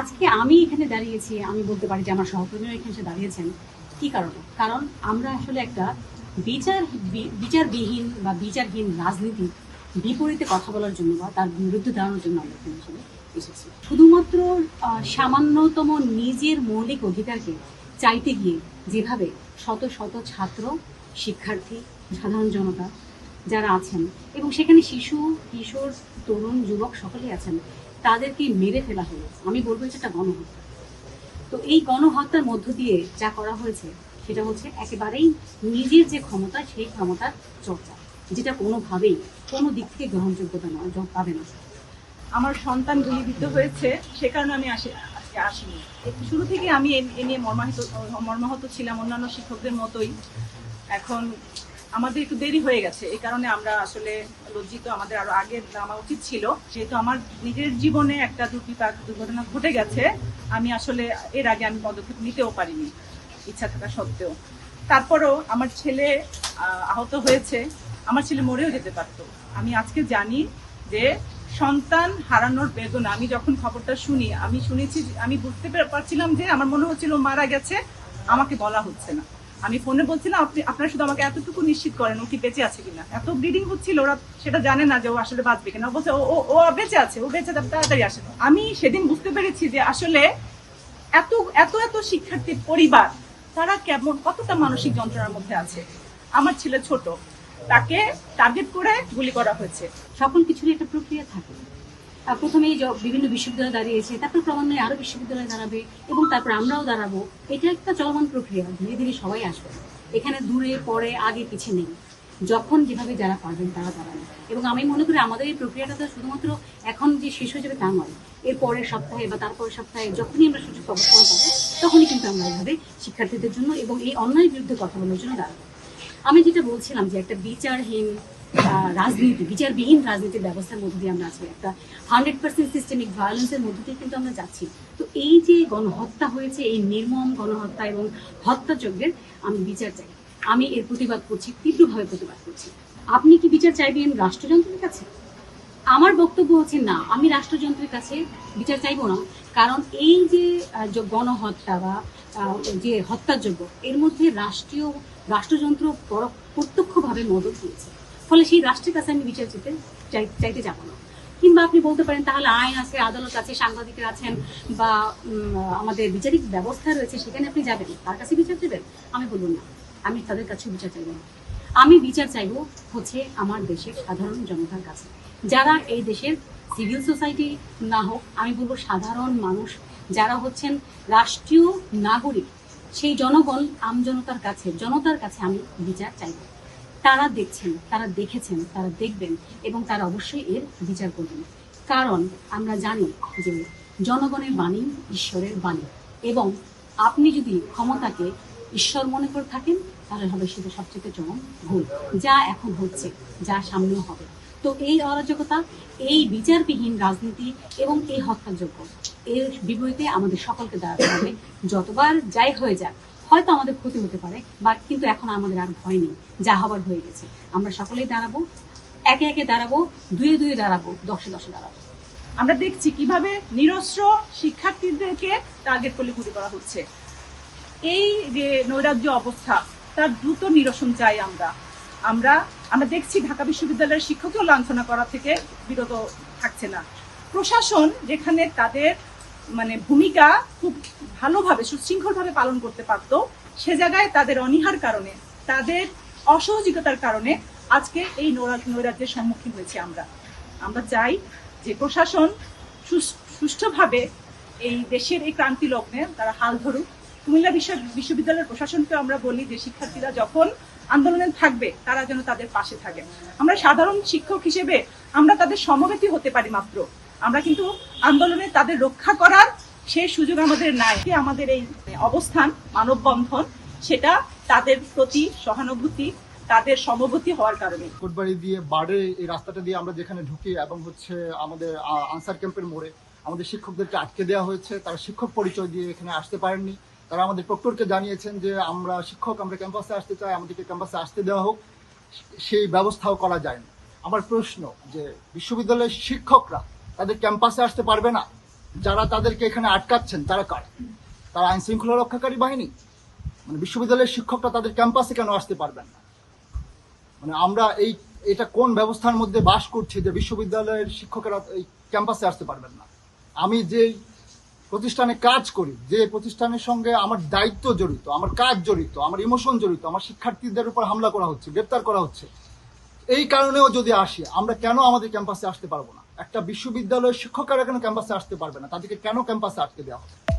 আজকে আমি এখানে দাঁড়িয়েছি, আমি বলতে পারি যে আমার সহকর্মীরা এখানে এসে দাঁড়িয়েছেন। কি কারণে? কারণ আমরা আসলে একটা বিচার বিচারবিহীন বা বিচারহীন রাজনীতির বিপরীতে কথা বলার জন্য বা তার বিরুদ্ধে দাঁড়ানোর জন্য আমরা এখানে আসলে এসেছি। শুধুমাত্র সামান্যতম নিজের মৌলিক অধিকারকে চাইতে গিয়ে যেভাবে শত শত ছাত্র, শিক্ষার্থী, সাধারণ জনতা যারা আছেন এবং সেখানে শিশু, কিশোর, তরুণ, যুবক সকলেই আছেন তাদেরকে মেরে ফেলা হলো। আমি বলব এটা গণহত্যা। তো এই গণহত্যার মধ্য দিয়ে যা করা হয়েছে, সেটা হচ্ছে একেবারেই নিজের যে ক্ষমতা, সেই ক্ষমতার চর্চা, যেটা কোনোভাবেই কোনো দিক থেকে গ্রহণযোগ্যতা নয় পাবে না। আমার সন্তান গুলিবিদ্ধ হয়েছে, সে কারণে আমি আসি আজকে আসিনি। শুরু থেকে আমি এ নিয়ে মর্মাহিত মর্মাহত ছিলাম, অন্যান্য শিক্ষকদের মতোই। এখন আমাদের একটু দেরি হয়ে গেছে। এই কারণে আমরা আসলে লজ্জিত, আমাদের আরও আগে নামা উচিত ছিল। যেহেতু আমার নিজের জীবনে একটা দুর্বিপাক দুর্ঘটনা ঘটে গেছে, আমি আসলে এর আগে আমি পদক্ষেপ নিতেও পারিনি, ইচ্ছা থাকা সত্ত্বেও। তারপরেও আমার ছেলে আহত হয়েছে। আমার ছেলে মরেও যেতে পারতো। আমি আজকে জানি যে সন্তান হারানোর বেদনা, আমি যখন খবরটা শুনি, আমি শুনেছি আমি বুঝতে পেরে- পারছিলাম যে আমার মনে হচ্ছিল মারা গেছে, আমাকে বলা হচ্ছে না। আমি ফোনে বলছিলাম, আপনি, আপনারা শুধু আমাকে এতটুকু নিশ্চিত করেন, ও কি বেঁচে আছে কিনা? এত ব্লিডিং হচ্ছিল, ওরা সেটা জানে না যে ও আসলে বাঁচবে কিনা। বলছে, ও, ও- বেঁচে আছে, ও বেঁচে তাড়াতাড়ি আসে আমি সেদিন বুঝতে পেরেছি যে আসলে এত এত এত শিক্ষার্থীর পরিবার, তারা কেমন, কতটা মানসিক যন্ত্রণার মধ্যে আছে। আমার ছেলে ছোট, তাকে টার্গেট করে গুলি করা হয়েছে। সকল কিছুরই একটা প্রক্রিয়া থাকে। আর প্রথমে এই বিভিন্ন বিশ্ববিদ্যালয় দাঁড়িয়েছে, তারপর ক্রমান্বয়ে আরও বিশ্ববিদ্যালয় দাঁড়াবে এবং তারপর আমরাও দাঁড়াবো। এটা একটা চলমান প্রক্রিয়া, ধীরে ধীরে সবাই আসবে। এখানে দূরে, পরে, আগে, পিছে নেই। যখন যেভাবে যারা পারবেন তারা দাঁড়াবে এবং আমি মনে করি আমাদের এই প্রক্রিয়াটা তো শুধুমাত্র এখন যে শেষ হয়ে যাবে তা নয়। এর পরের সপ্তাহে বা তারপরের সপ্তাহে যখনই আমরা সুযোগ অবস্থান পাবো। তখনই কিন্তু আমরা এইভাবে শিক্ষার্থীদের জন্য এবং এই অন্যায়ের বিরুদ্ধে কথা বলার জন্য দাঁড়াবো। আমি যেটা বলছিলাম যে একটা বিচারহীন রাজনীতি বিচারবিহীন রাজনীতির ব্যবস্থার মধ্যে দিয়ে আমরা আছি। একটা হান্ড্রেড পার্সেন্ট সিস্টেমিক ভায়োলেন্সের মধ্যে দিয়ে কিন্তু আমরা যাচ্ছি। তো এই যে গণহত্যা হয়েছে, এই নির্মম গণহত্যা এবং হত্যাযজ্ঞের আমি বিচার চাই। আমি এর প্রতিবাদ করছি, তীব্রভাবে প্রতিবাদ করছি। আপনি কি বিচার চাইবেন রাষ্ট্রযন্ত্রের কাছে? আমার বক্তব্য হচ্ছে না, আমি রাষ্ট্রযন্ত্রের কাছে বিচার চাইব না। কারণ এই যে গণহত্যা বা যে হত্যাযোগ্য এর মধ্যে রাষ্ট্রীয়, রাষ্ট্রযন্ত্র প্রত্যক্ষভাবে মদত দিয়েছে। ফলে সেই রাষ্ট্রের কাছে আমি বিচার চাইতে চাই- চাইতে যাব না। কিংবা আপনি বলতে পারেন, তাহলে আইন আছে, আদালত আছে, সাংবাদিকরা আছেন, বা আমাদের বিচারিক ব্যবস্থা রয়েছে, সেখানে আপনি যাবেন। তার কাছে বিচার দেবেন আমি বলব না। আমি তাদের কাছে বিচার চাইব না। আমি বিচার চাইব হচ্ছে আমার দেশের সাধারণ জনতার কাছে। যারা এই দেশের সিভিল সোসাইটি না হোক, আমি বলব সাধারণ মানুষ, যারা হচ্ছেন রাষ্ট্রীয় নাগরিক, সেই জনগণ আমজনতার কাছে জনতার কাছে আমি বিচার চাইব। তারা দেখছেন, তারা দেখেছেন, তারা দেখবেন এবং তারা অবশ্যই এর বিচার করবেন। কারণ আমরা জানি যে জনগণের বাণী ঈশ্বরের বাণী এবং আপনি যদি ক্ষমতাকে ঈশ্বর মনে করে থাকেন, তাহলে হবে সেটা সবচেয়ে চরম ভুল। যা এখন হচ্ছে, যা সামনেও হবে। তো এই অরাজকতা, এই বিচারবিহীন রাজনীতি এবং এই হত্যাযোগ্য এর বিপরীতে আমাদের সকলকে দাঁড়াতে হবে। যতবার যাই হয়ে যাক হয়তো আমাদের ক্ষতি হতে পারে বা কিন্তু এখন আমাদের আর ভয় নেই, যা হবার হয়ে গেছে। আমরা সকলেই দাঁড়াবো, একে একে দাঁড়াবো, দুয়ে দুয়ে দাঁড়াবো, দশে দশে দাঁড়াবো। আমরা দেখছি কীভাবে নিরস্ত্র শিক্ষার্থীদেরকে টার্গেট করলে গুলি করা হচ্ছে। এই যে নৈরাজ্য অবস্থা, তার দ্রুত নিরসন চাই আমরা। আমরা আমরা দেখছি ঢাকা বিশ্ববিদ্যালয়ের শিক্ষককেও লাঞ্ছনা করা থেকে বিরত থাকছে না। প্রশাসন যেখানে তাদের মানে ভূমিকা খুব ভালোভাবে, সুশৃঙ্খলভাবে পালন করতে পারত। সে জায়গায় তাদের অনীহার কারণে, তাদের অসহযোগিতার কারণে আজকে এই নৈরা- নৈরাজ্যের সম্মুখীন হয়েছি আমরা। আমরা চাই যে প্রশাসন সুষ্ঠুভাবে এই দেশের এই ক্রান্তি লগ্নে তারা হাল ধরুক। কুমিল্লা বিশ্ব- বিশ্ববিদ্যালয়ের প্রশাসনকে আমরা বলি যে শিক্ষার্থীরা যখন আন্দোলনে থাকবে, তারা যেন তাদের পাশে থাকে। আমরা সাধারণ শিক্ষক হিসেবে আমরা তাদের সমবেতি হতে পারি মাত্র। আমরা কিন্তু আন্দোলনে তাদের রক্ষা করার সেই সুযোগ আমাদের নাই। আমাদের এই অবস্থান, মানববন্ধন, সেটা তাদের প্রতি সহানুভূতি, তাদের সমবতী হওয়ার কারণে। কোটবাড়ি দিয়ে বাড়ে এই রাস্তাটা দিয়ে আমরা যেখানে ঢুকি এবং হচ্ছে আমাদের আনসার ক্যাম্পের মোড়ে আমাদের শিক্ষকদেরকে আটকে দেওয়া হয়েছে, তারা শিক্ষক পরিচয় দিয়ে এখানে আসতে পারেননি। তারা আমাদের প্রক্টরকে জানিয়েছেন যে, আমরা শিক্ষক, আমরা ক্যাম্পাসে আসতে চাই, আমাদেরকে ক্যাম্পাসে আসতে দেওয়া হোক। সেই ব্যবস্থাও করা যায়নি। আমার প্রশ্ন যে, বিশ্ববিদ্যালয়ের শিক্ষকরা তাদের ক্যাম্পাসে আসতে পারবে না। যারা তাদেরকে এখানে আটকাচ্ছেন, তারা কার? তারা আইন শৃঙ্খলা রক্ষাকারী বাহিনী? মানে বিশ্ববিদ্যালয়ের শিক্ষকরা তাদের ক্যাম্পাসে কেন আসতে পারবেন না? মানে আমরা এই, এটা কোন ব্যবস্থার মধ্যে বাস করছি যে বিশ্ববিদ্যালয়ের শিক্ষকেরা এই ক্যাম্পাসে আসতে পারবেন না? আমি যে প্রতিষ্ঠানে কাজ করি, যে প্রতিষ্ঠানের সঙ্গে আমার দায়িত্ব জড়িত, আমার কাজ জড়িত, আমার ইমোশন জড়িত, আমার শিক্ষার্থীদের উপর হামলা করা হচ্ছে, গ্রেপ্তার করা হচ্ছে, এই কারণেও যদি আসি, আমরা কেন আমাদের ক্যাম্পাসে আসতে পারব না? একটা বিশ্ববিদ্যালয়ের শিক্ষকেরা কেন ক্যাম্পাসে আসতে পারবে না? তাদেরকে কেন ক্যাম্পাসে আটকে দেওয়া হবে